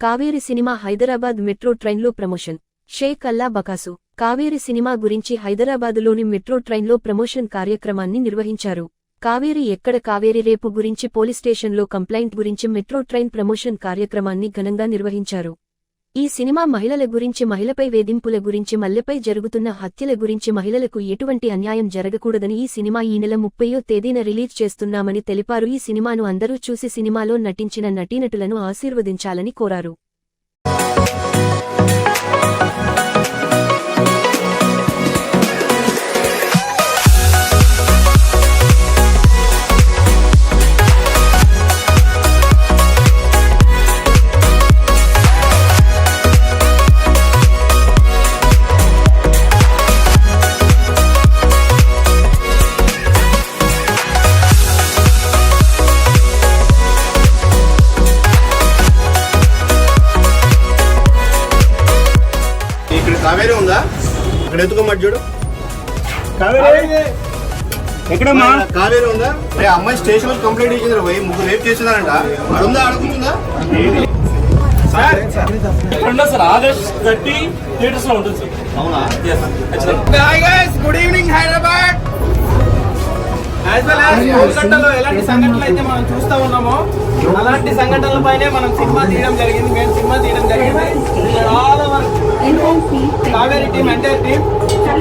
Kaveri cinema Hyderabad metro ట్రైన్లో promotion. Shaik Allah బకాసు Kaveri cinema గురించి హైదరాబాదులోని మెట్రో ట్రైన్లో ప్రమోషన్ కార్యక్రమాన్ని నిర్వహించారు. కావేరి ఎక్కడ కావేరి రేపు గురించి పోలీస్ స్టేషన్లో కంప్లైంట్ గురించి మెట్రో ట్రైన్ ప్రమోషన్ కార్యక్రమాన్ని ఘనంగా నిర్వహించారు. ఈ సినిమా మహిళల గురించి మహిళపై వేధింపుల గురించి మల్లెపై జరుగుతున్న హత్యల గురించి మహిళలకు ఎటువంటి అన్యాయం జరగకూడదని ఈ సినిమా ఈ నెల ముప్పయో తేదీన రిలీజ్ చేస్తున్నామని తెలిపారు. ఈ సినిమాను అందరూ చూసి సినిమాలో నటించిన నటీనటులను ఆశీర్వదించాలని కోరారు. ఇక్కడ ఎత్తుకోమని చూడు. ఎక్కడమ్మా? కావేరి ఉందా? రే అమ్మాయి స్టేషన్లో కంప్లైంట్ ఇచ్చింది పోయి ముగ్గురు రేపు చేసిందంట ఉందా అడుగుతుందా? సార్ ఆగస్ట్ థర్టీ థియేటర్స్లో ఉంటుంది సార్. అవునా? Good evening Hyderabad as well as ఎలాంటి సంఘటనలు అయితే మనం చూస్తూ ఉన్నామో అలాంటి సంఘటనల పైనే మనం సినిమా తీయడం జరిగింది. మేము సినిమా తీయడం జరిగింది. All over Kaveri team entire team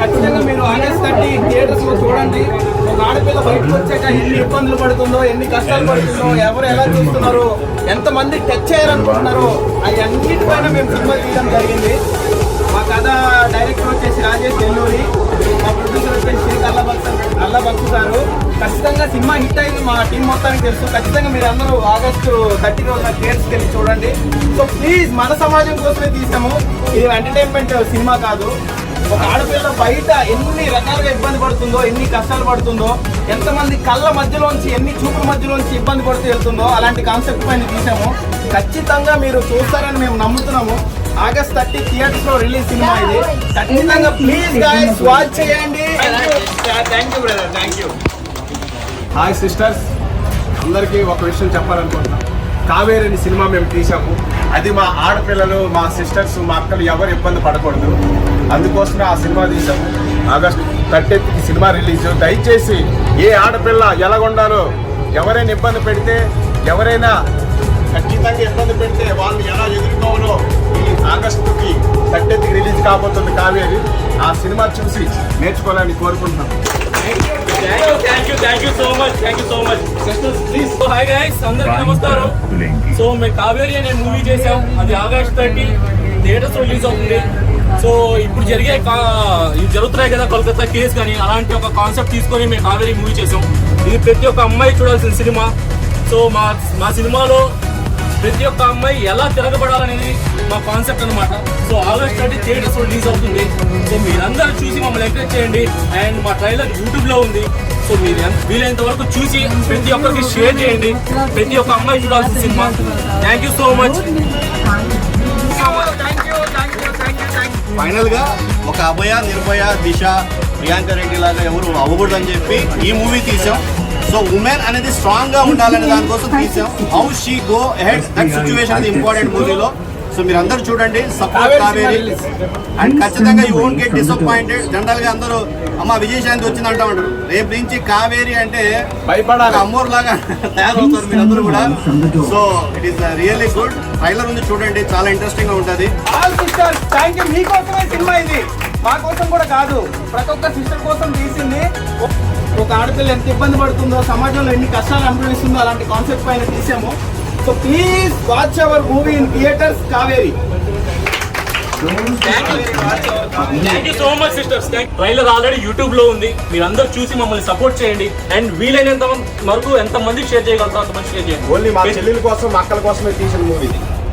ఖచ్చితంగా మీరు ఆగస్ట్ థర్టీ థియేటర్స్లో చూడండి. ఒక ఆడపిల్ల బయటకు వచ్చాక ఎన్ని ఇబ్బందులు పడుతుందో ఎన్ని కష్టాలు పడుతుందో ఎవరు ఎలా చూస్తున్నారు ఎంతమంది టచ్ చేయాలనుకుంటున్నారో అవన్నిటిపైన మేము సినిమా తీయడం జరిగింది. మా కథ డైరెక్టర్ వచ్చేసి రాజేష్ నెల్లూరి మా ప్రొడ్యూసర్ వచ్చేసి శ్రీ సినిమా హిట్ అయింది మా టీం మొత్తానికి తెలుసు. ఖచ్చితంగా మీరు అందరూ ఆగస్టు థర్టీ రోజున థియేటర్స్కి వెళ్ళి చూడండి. సో ప్లీజ్ మన సమాజం కోసమే తీసాము. ఇది ఎంటర్టైన్మెంట్ సినిమా కాదు. ఒక ఆడపిల్ల బయట ఎన్ని రకాలుగా ఇబ్బంది పడుతుందో ఎన్ని కష్టాలు పడుతుందో ఎంతమంది కళ్ళ మధ్యలోంచి ఎన్ని చూపుల మధ్యలోంచి ఇబ్బంది పడుతూ వెళ్తుందో అలాంటి కాన్సెప్ట్ పైన తీసాము. ఖచ్చితంగా మీరు చూస్తారని మేము నమ్ముతున్నాము. ఆగస్ట్ థర్టీ థియేటర్స్లో రిలీజ్ సినిమా ఇది. ఖచ్చితంగా ప్లీజ్ గాయస్ వాచ్ చేయండి. Thank you brother thank you hi sisters. అందరికీ ఒక విషయం చెప్పాలనుకుంటున్నాం. కావేరి అనే సినిమా మేము తీసాము అది మా ఆడపిల్లలు మా సిస్టర్స్ మా అక్కలు ఎవరు ఇబ్బంది పడకూడదు. అందుకోసమే ఆ సినిమా తీసాము ఆగస్ట్ థర్టీకి సినిమా రిలీజ్. దయచేసి ఏ ఆడపిల్ల ఎలాగుండాలో ఎవరైనా ఇబ్బంది పెడితే ఎవరైనా ఖచ్చితంగా ఇబ్బంది పెడితే వాళ్ళు ఎలా ఎదుర్కోవాలో ఈ ఆగస్టుకి థర్టీకి రిలీజ్ కాబోతుంది కావేరి. ఆ సినిమా చూసి నేర్చుకోవాలని కోరుకుంటున్నాం. Thank you thank you so much thank you so much please hi guys అందరికీ నమస్కారం. సో మేము కావేరి అనే మూవీ చేసాం అది ఆగస్ట్ థర్టీ. థియేటర్స్ రిలీజ్ అవుతుంది. సో ఇప్పుడు జరిగే జరుగుతున్నాయి కదా కోల్కతా కేసు కానీ అలాంటి ఒక కాన్సెప్ట్ తీసుకొని మేము కావేరి మూవీ చేసాం ఇది ప్రతి ఒక్క అమ్మాయి చూడాల్సిన సినిమా సో మా మా సినిమాలో ప్రతి ఒక్క అమ్మాయి ఎలా తిరగబడాలనేది మా కాన్సెప్ట్ అనమాట so August theatre so release అవుతుంది సో మీరందరూ చూసి మమ్మల్ని ఎంకరేజ్ చేయండి. అండ్ మా ట్రైలర్ యూట్యూబ్లో ఉంది. సో మీరు వీలైనంత వరకు చూసి ప్రతి ఒక్కరికి షేర్ చేయండి. ప్రతి ఒక్క అమ్మాయి చూడాల్సిన cinema. Thank you so much ఫైనల్గా ఒక అభయ నిర్భయ దిశ ప్రియాంక రెడ్డి లాగా ఎవరు అవ్వకూడదని చెప్పి ఈ మూవీ తీసాం. సో ఉమెన్ అనేది స్ట్రాంగ్గా ఉండాలనే దానికోసం తీసాం. How she go head that situation important మూవీలో. సో మీరు అందరూ చూడండి. సపోర్ట్ కావేరి. అండ్ ఖచ్చితంగా యూ ఓంట్ గెట్ డిసప్పాయింటెడ్ జనరల్గా అందరూ అమ్మ విజయశాంతి వచ్చింది అంటా ఉంటారు రేపు నుంచి కావేరి అంటే భయపడాలి. అమ్మోర్ లాగా తయారవుతారు మీరందరూ కూడా. So it is really good trailer ఉంది చూడండి. చాలా ఇంట్రెస్టింగ్గా ఉంటుంది. మీకోసమే సినిమా ఇది. మా కోసం కూడా కాదు. ప్రతి ఒక్క సిస్టర్ కోసం తీసింది. ఒక ఆడపిల్ల ఎంత ఇబ్బంది పడుతుందో సమాజంలో ఎన్ని కష్టాలు అనుభవిస్తుందో అలాంటి కాన్సెప్ట్ పైన తీసాము. So please watch our movie in theatres Kaveri thank you so much sisters trailer already యూట్యూబ్లో ఉంది. మీరందరూ చూసి మమ్మల్ని సపోర్ట్ చేయండి. అండ్ వీలైనంత వరకు ఎంత మందికి షేర్ చేయగలుగుతారో అంత మంది షేర్ చేయండి. ఓన్లీ మా చెల్లెల కోసం మా అక్కల కోసమే తీసిన మూవీ